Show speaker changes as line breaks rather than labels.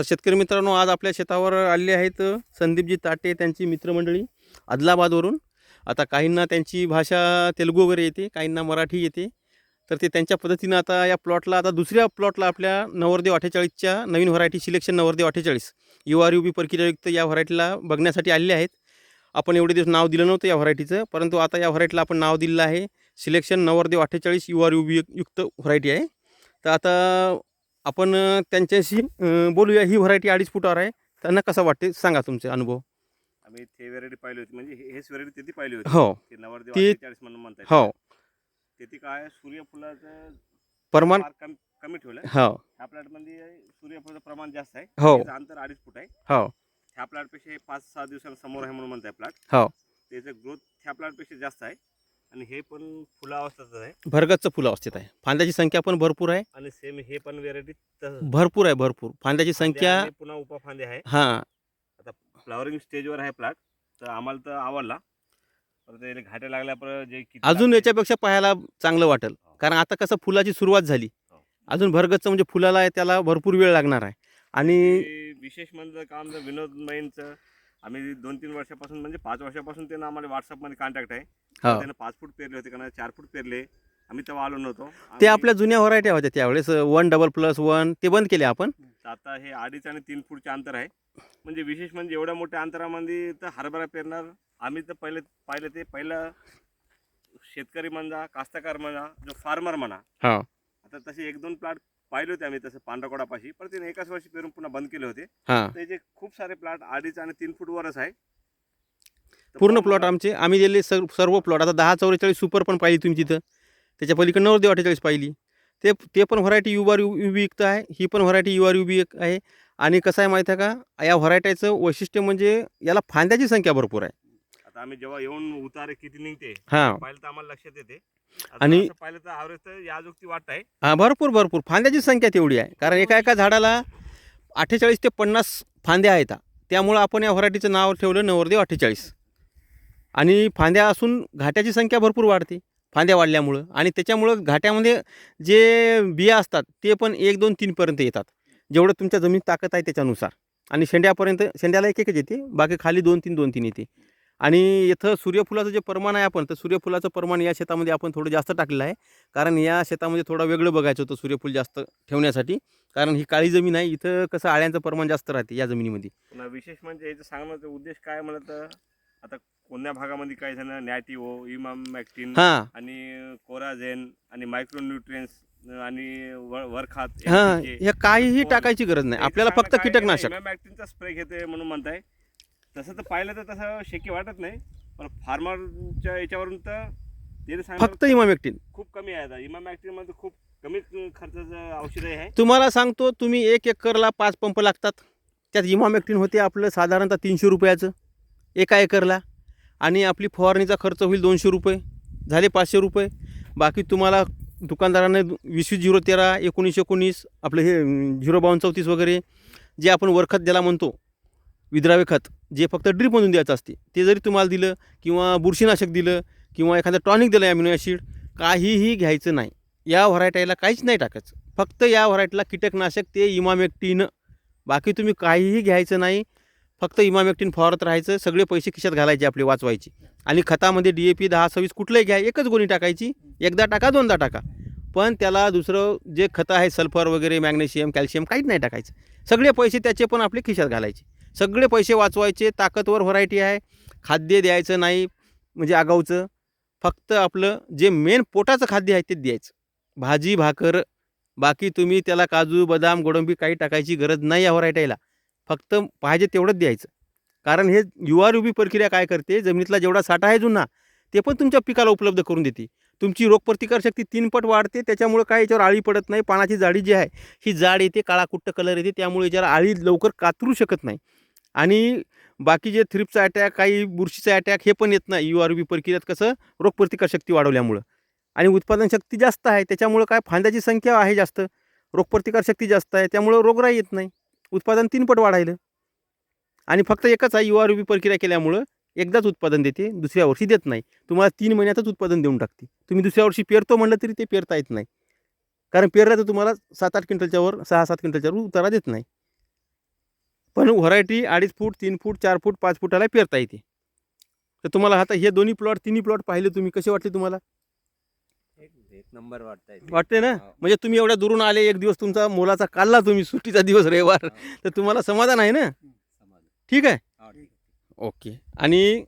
तर शेतकरी मित्रांनो आज आपल्या शेतावर आले आहेत संदीपजी ताटे त्यांची मित्रमंडळी आदलाबादवरून. आता काहींना त्यांची भाषा तेलुगू वगैरे येते काहींना मराठी येते. तर ते त्यांच्या पद्धतीनं आता या प्लॉटला आता दुसऱ्या प्लॉटला आपल्या नवरदेव अठ्ठेचाळीसच्या नवीन व्हरायटी सिलेक्शन नवरदेव अठ्ठेचाळीस. यू आर यू बी प्रक्रियायुक्त या व्हरायटीला बघण्यासाठी आले आहेत. आपण एवढे दिवस नाव दिलं नव्हतं या व्हरायटीचं परंतु आता या व्हरायटीला आपण नाव दिलेलं आहे. सिलेक्शन नवरदेव अठ्ठेचाळीस यू आर यू बी युक्त व्हरायटी आहे. तर आता आपण त्यांच्याशी बोलूया. ही व्हरायटी अडीच फुटावर आहे. त्यांना कसं वाटते? सांगा तुमचे अनुभव.
आम्ही ते व्हेरायटी पाहिली होती. म्हणजे हेच व्हेरायटी तिथे पाहिली होती.
हो.
ते नवरदेव
ती-
अठ्ठेचाळीस म्हणून म्हणतात.
हो.
तिथे काय सूर्यफुलाचं
प्रमाण?
फार कमी कमी ठेवलं
हो.
ह्या प्लॅटमध्ये सूर्यफुलाचं प्रमाण जास्त आहे.
हो.
त्याचं अंतर अडीच फूट आहे.
हो.
ह्या प्लॅटपेक्षा हे पाच सहा दिवसांसमोर आहे म्हणून म्हणताय प्लॅट
हो.
त्याचं ग्रोथ ह्या प्लॅटपेक्षा जास्त आहे. आणि हे पण फुला अवस्थेचं आहे.
भरगतचं फुलं अवस्थेत आहे. फांद्याची संख्या पण भरपूर आहे.
आणि सेम हे पण व्हेरायटी
भरपूर आहे भरपूर. फांद्याची संख्या
पुन्हा उपफांदे आहे.
हां.
फ्लॉवरिंग स्टेजवर आहे प्लॅट तर आम्हाला तर आवडला. घाट्या लागल्या पर जे
अजून याच्यापेक्षा पाहायला चांगलं वाटेल.
हो.
कारण आता कसं फुलाची सुरुवात झाली.
हो.
अजून भरगतचं म्हणजे फुलाला त्याला भरपूर वेळ लागणार आहे. आणि
विशेष म्हणजे काम जर विनोद मैनचं आम्ही दोन तीन वर्षापासून म्हणजे पाच वर्षापासून त्यांना आम्हाला व्हॉट्सअपमध्ये कॉन्टॅक्ट आहे.
हो.
त्यानं पाच फूट पेरले होते कारण चार फूट पेरले. आम्ही तेव्हा आलो नव्हतो.
ते
आम्ही-
आपल्या जुन्या व्हरायट्या होत्या त्यावेळेस वन डबल प्लस वन ते बंद केले आपण?
आता हे अडीच आणि तीन फूटचे अंतर आहे. म्हणजे विशेष म्हणजे एवढ्या मोठ्या अंतरामध्ये तर हरभरा पेरणार आम्ही तर पहिले पाहिलं ते पहिलं शेतकरी म्हणा कास्तकार म्हणा जो फार्मर म्हणा.
हा.
आता तसे एक दोन प्लॉट पाहिले होते आम्ही तसं पांढरकोडापाशी. पण त्याने एकाच वर्षी पेरून पुन्हा बंद केले होते.
हां.
त्याचे खूप सारे प्लॉट अडीच आणि तीन फूट वरच आहे. तर
पूर्ण प्लॉट आमचे आम्ही दिलेले सर्व सर्व प्लॉट. आता दहा चौवेचाळीस सुपर पण पाहिली तुम्ही तिथं. त्याच्या पलीकडे नवरदेव अठ्ठेचाळीस पाहिली. ते ते पण variety U R U U B युक्त आहे. ही पण variety U R U B एक आहे. आणि कसं आहे माहीत आहे का? या व्हरायटीचं वैशिष्ट्य म्हणजे याला फांद्याची संख्या भरपूर आहे.
आम्ही जेव्हा येऊन उतारे किती निघते
हां.
पाहिलं तर आम्हाला लक्षात येते.
आणि-
असं पाहिलं तर ॲव्हरेज तर याजोगती वाटत आहे.
हां भरपूर भरपूर. फांद्याची संख्या तेवढी आहे. कारण एका एका झाडाला अठ्ठेचाळीस ते पन्नास फांद्या आहेत. त्यामुळं आपण या व्हरायटीचं नाव ठेवलं नवरदेव अठ्ठेचाळीस. आणि फांद्या असून घाट्याची संख्या भरपूर वाढते फांद्या वाढल्यामुळं. आणि त्याच्यामुळं घाट्यामध्ये जे बिया असतात ते पण एक दोन तीनपर्यंत येतात. जेवढं तुमच्या जमीन ताकद आहे त्याच्यानुसार. आणि शेंड्यापर्यंत शेंड्याला एक एकच येते. बाकी खाली दोन तीन दोन तीन येते. आणि इथं सूर्यफुलाचं जे प्रमाण आहे आपण तर सूर्यफुलाचं प्रमाण या शेतामध्ये आपण थोडं जास्त टाकलेलं आहे. कारण या शेतामध्ये थोडं वेगळं बघायचं होतं सूर्यफूल जास्त ठेवण्यासाठी. कारण ही काळी जमीन आहे इथं कसं आळ्यांचं प्रमाण जास्त राहते या जमिनीमध्ये.
विशेष म्हणजे याचं सांगण्याचा उद्देश काय म्हणत तर आता कोणत्या भागामध्ये काही जण नॅटिओ इमाम मॅक्टिन
हां.
आणि कोराझेन आणि मायक्रो न्यूट्रियन्स आणि वर- वरखात
हां. हे काहीही. टाकायची गरज नाही. आपल्याला फक्त
काय
कीटकनाशक.
स्प्रे घेते म्हणून म्हणताय. तसं तर पाहिलं तर तसं शक्य वाटत नाही पण फार्मरच्या याच्यावरून तर ते सांगणार
फक्त इमामेक्टिन
खूप कमी आहे आता. इमाम मॅक्टिनमध्ये खूप कमी खर्चाचं औषध आहे.
तुम्हाला सांगतो तुम्ही एक एकरला पाच पंप लागतात. त्यात इमामेक्टिन होते आपलं साधारणतः तीनशे रुपयाचं एका एकरला. आणि आपली फवारणीचा खर्च होईल दोनशे रुपये झाले पाचशे रुपये. बाकी तुम्हाला दुकानदाराने वीस वीस झिरो तेरा एकोणीस एकोणीस आपलं हे झिरो बावन्न चौतीस वगैरे जे आपण वरखत ज्याला म्हणतो विद्रावे खत. जे फक्त ड्रीपमधून द्यायचं असते ते जरी तुम्हाला दिलं किंवा बुरशीनाशक दिलं किंवा एखादं टॉनिक दिलं ॲमिनो ॲसिड काहीही घ्यायचं नाही. या व्हरायटीला काहीच नाही टाकायचं. फक्त या व्हरायटीला कीटकनाशक ते इमामेक्टिन. बाकी तुम्ही काहीही घ्यायचं नाही. फक्त इमामेक्टिन फवारत राहायचं सगळे पैसे खिशात घालायचे आपले वाचवायचे. आणि खतामध्ये डी ए पी दहा सव्वीस कुठलंही घ्या एकच गोणी टाकायची. एकदा टाका दोनदा टाका. पण त्याला दुसरं जे खतं आहे सल्फर वगैरे मॅग्नेशियम कॅल्शियम काहीच नाही टाकायचं. सगळे पैसे त्याचे पण आपले खिशात घालायचे. सगळे पैसे वाचवायचे ताकदवर व्हरायटी आहे. खाद्य द्यायचं नाही म्हणजे आगाऊचं. फक्त आपलं जे मेन पोटाचं खाद्य आहे ते द्यायचं. भाजी भाकर बाकी तुम्ही त्याला काजू बदाम गोडंबी काही टाकायची गरज नाही या व्हरायटीला. फक्त पाहिजे तेवढंच द्यायचं. कारण हे युवा उभी प्रक्रिया काय करते? जमिनीतला जेवढा साठा आहे जुना ते पण तुमच्या पिकाला उपलब्ध करून देते. तुमची रोगप्रतिकारशक्ती तीनपट वाढते त्याच्यामुळे काय याच्यावर आळी पडत नाही. पानाची जाडी जी आहे ही जाड येते काळा कुट्ट कलर येते त्यामुळे याच्यावर आळी लवकर कातरू शकत नाही. आणि बाकी जे थ्रिपचा अटॅक काही बुरशीचा अटॅक हे पण येत नाही. यू आर बी प्रक्रियात कसं रोगप्रतिकारशक्ती वाढवल्यामुळं. आणि उत्पादन शक्ती जास्त आहे. त्याच्यामुळं काय फांद्याची संख्या आहे जास्त. रोगप्रतिकारशक्ती जास्त आहे. त्यामुळं रोगराई येत नाही. उत्पादन तीनपट वाढायलं. आणि फक्त एकच आहे. यू आर बी प्रक्रिया केल्यामुळं एकदाच उत्पादन देते. दुसऱ्या वर्षी देत नाही. तुम्हाला तीन महिन्यातच उत्पादन देऊन टाकते. तुम्ही दुसऱ्या वर्षी पेरतो म्हणलं तरी ते पेरता येत नाही. कारण पेरलं तर तुम्हाला सात आठ क्विंटलच्या वर सहा सात क्विंटलच्या वर उतारा देत नाही. पण व्हरायटी अडीच फूट तीन फूट चार फूट पाच फुटाला पेरता येते. तर तुम्हाला आता हे दोन्ही प्लॉट तिन्ही प्लॉट पाहिले तुम्ही कसे वाटले तुम्हाला?
एक नंबर वाटतंय
वाटते ना?
हो.
म्हणजे तुम्ही एवढ्या दुरून आले एक दिवस तुमचा मोलाचा काढला तुम्ही सुट्टीचा दिवस रविवार.
हो,
तर तुम्हाला समाधान आहे ना?
हो, ठीक आहे.
ओके. आणि